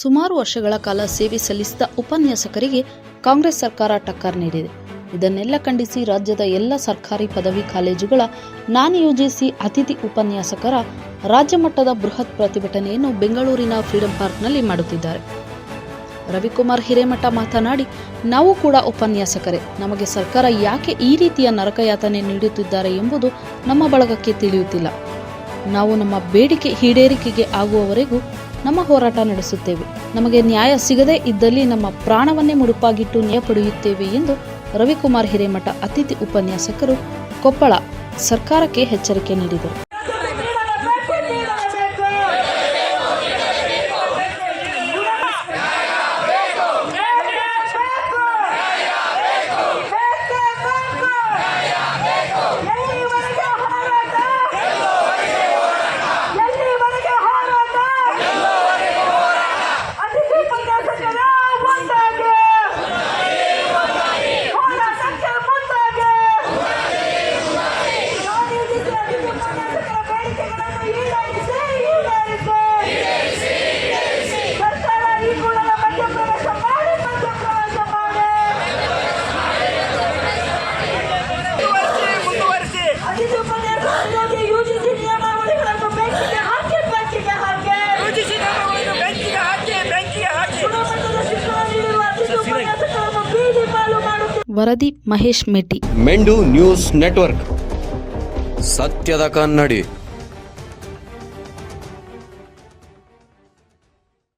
ಸುಮಾರು ವರ್ಷಗಳ ಕಾಲ ಸೇವೆ ಸಲ್ಲಿಸಿದ ಉಪನ್ಯಾಸಕರಿಗೆ ಕಾಂಗ್ರೆಸ್ ಸರ್ಕಾರ ಟಕ್ಕರ್ ನೀಡಿದೆ. ಇದನ್ನೆಲ್ಲ ಖಂಡಿಸಿ ರಾಜ್ಯದ ಎಲ್ಲ ಸರ್ಕಾರಿ ಪದವಿ ಕಾಲೇಜುಗಳ ನಾನ್ ಯುಜಿಸಿ ಅತಿಥಿ ಉಪನ್ಯಾಸಕರ ರಾಜ್ಯ ಮಟ್ಟದ ಬೃಹತ್ ಪ್ರತಿಭಟನೆಯನ್ನು ಬೆಂಗಳೂರಿನ ಫ್ರೀಡಂ ಪಾರ್ಕ್ನಲ್ಲಿ ಮಾಡುತ್ತಿದ್ದಾರೆ. ರವಿಕುಮಾರ್ ಹಿರೇಮಠ ಮಾತನಾಡಿ, ನಾವು ಕೂಡ ಉಪನ್ಯಾಸಕರೇ, ನಮಗೆ ಸರ್ಕಾರ ಯಾಕೆ ಈ ರೀತಿಯ ನರಕಯಾತನೆ ನೀಡುತ್ತಿದ್ದಾರೆ ಎಂಬುದು ನಮ್ಮ ಬಳಗಕ್ಕೆ ತಿಳಿಯುತ್ತಿಲ್ಲ. ನಾವು ನಮ್ಮ ಬೇಡಿಕೆ ಈಡೇರಿಕೆಗೆ ಆಗುವವರೆಗೂ ನಮ್ಮ ಹೋರಾಟ ನಡೆಸುತ್ತೇವೆ. ನಮಗೆ ನ್ಯಾಯ ಸಿಗದೇ ಇದ್ದಲ್ಲಿ ನಮ್ಮ ಪ್ರಾಣವನ್ನೇ ಮುಡುಪಾಗಿಟ್ಟು ನ್ಯಾಯ ಪಡೆಯುತ್ತೇವೆ ಎಂದು ರವಿಕುಮಾರ್ ಹಿರೇಮಠ ಅತಿಥಿ ಉಪನ್ಯಾಸಕರು ಕೊಪ್ಪಳ ಸರ್ಕಾರಕ್ಕೆ ಎಚ್ಚರಿಕೆ ನೀಡಿದರು. ವರದಿ ಮಹೇಶ್ ಮೆಟ್ಟಿ ಮೆಂಡು ನ್ಯೂಸ್ ನೆಟ್ವರ್ಕ್. ಸತ್ಯದ ಕನ್ನಡಿ.